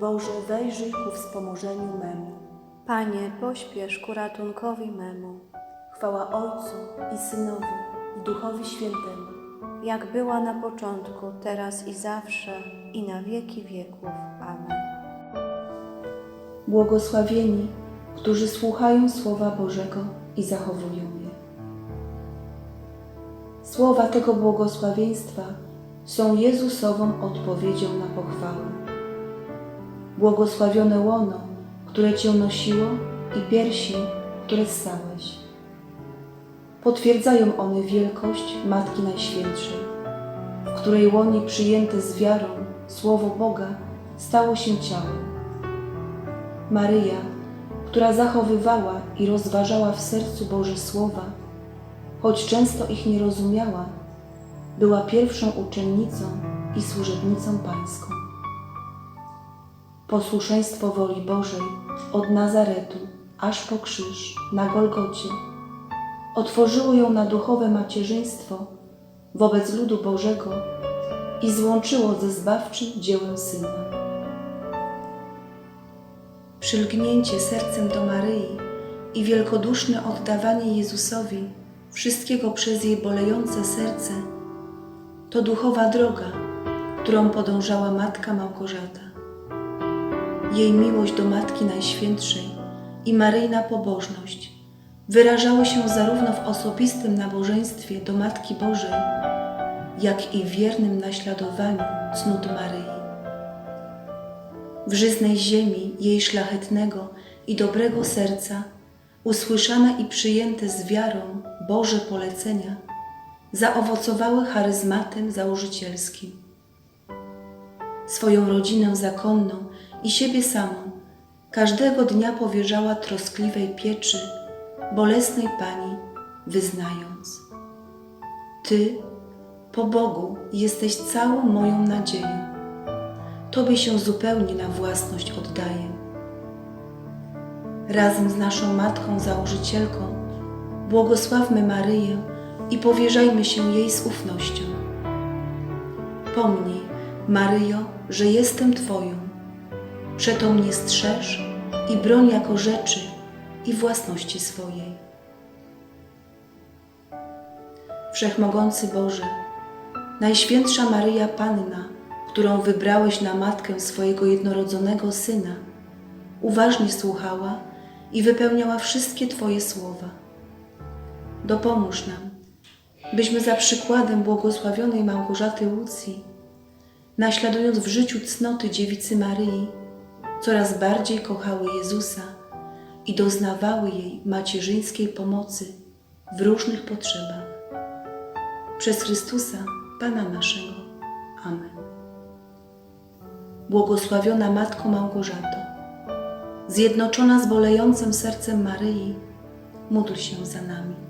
Boże, wejrzyj ku wspomożeniu memu. Panie, pośpiesz ku ratunkowi memu, Chwała Ojcu i Synowi i Duchowi Świętemu, jak była na początku, teraz i zawsze, i na wieki wieków. Amen. Błogosławieni, którzy słuchają Słowa Bożego i zachowują je. Słowa tego błogosławieństwa są Jezusową odpowiedzią na pochwałę. Błogosławione łono, które Cię nosiło i piersi, które ssałeś. Potwierdzają one wielkość Matki Najświętszej, w której łonie przyjęte z wiarą Słowo Boga stało się ciałem. Maryja, która zachowywała i rozważała w sercu Boże Słowa, choć często ich nie rozumiała, była pierwszą uczennicą i służebnicą Pańską. Posłuszeństwo woli Bożej od Nazaretu aż po krzyż na Golgocie otworzyło ją na duchowe macierzyństwo wobec ludu Bożego i złączyło ze zbawczym dziełem Syna. Przylgnięcie sercem do Maryi i wielkoduszne oddawanie Jezusowi wszystkiego przez jej bolejące serce to duchowa droga, którą podążała matka Małgorzata. Jej miłość do Matki Najświętszej i maryjna pobożność wyrażały się zarówno w osobistym nabożeństwie do Matki Bożej, jak i wiernym naśladowaniu cnót Maryi w żyznej ziemi jej szlachetnego i dobrego serca, usłyszane i przyjęte z wiarą Boże polecenia, zaowocowały charyzmatem założycielskim. Swoją rodzinę zakonną i siebie samą każdego dnia powierzała troskliwej pieczy bolesnej Pani, wyznając: Ty, po Bogu, jesteś całą moją nadzieją. Tobie się zupełnie na własność oddaję. Razem z naszą Matką Założycielką błogosławmy Maryję i powierzajmy się jej z ufnością. Pomnij, Maryjo, że jestem Twoją. Przeto mnie strzeż i broń jako rzeczy i własności swojej. Wszechmogący Boże, Najświętsza Maryja Panna, którą wybrałeś na matkę swojego jednorodzonego Syna, uważnie słuchała i wypełniała wszystkie Twoje słowa. Dopomóż nam, byśmy za przykładem błogosławionej Małgorzaty Łucji, naśladując w życiu cnoty dziewicy Maryi, coraz bardziej kochały Jezusa i doznawały jej macierzyńskiej pomocy w różnych potrzebach. Przez Chrystusa, Pana naszego. Amen. Błogosławiona Matko Małgorzato, zjednoczona z bolejącym sercem Maryi, módl się za nami.